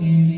que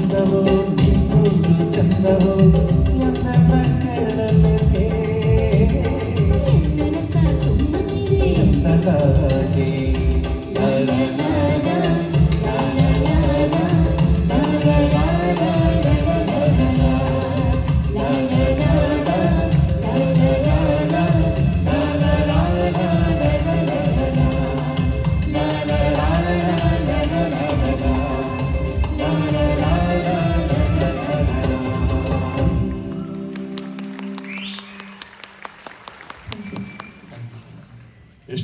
ಚಂದವೋ ನಿನ್ನೂರು ಚಂದವೋ ನನ್ನ ಕಣ್ಣಲ್ಲೇ ಚಂದದ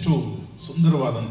ಎಷ್ಟು ಸುಂದರವಾದಂಥ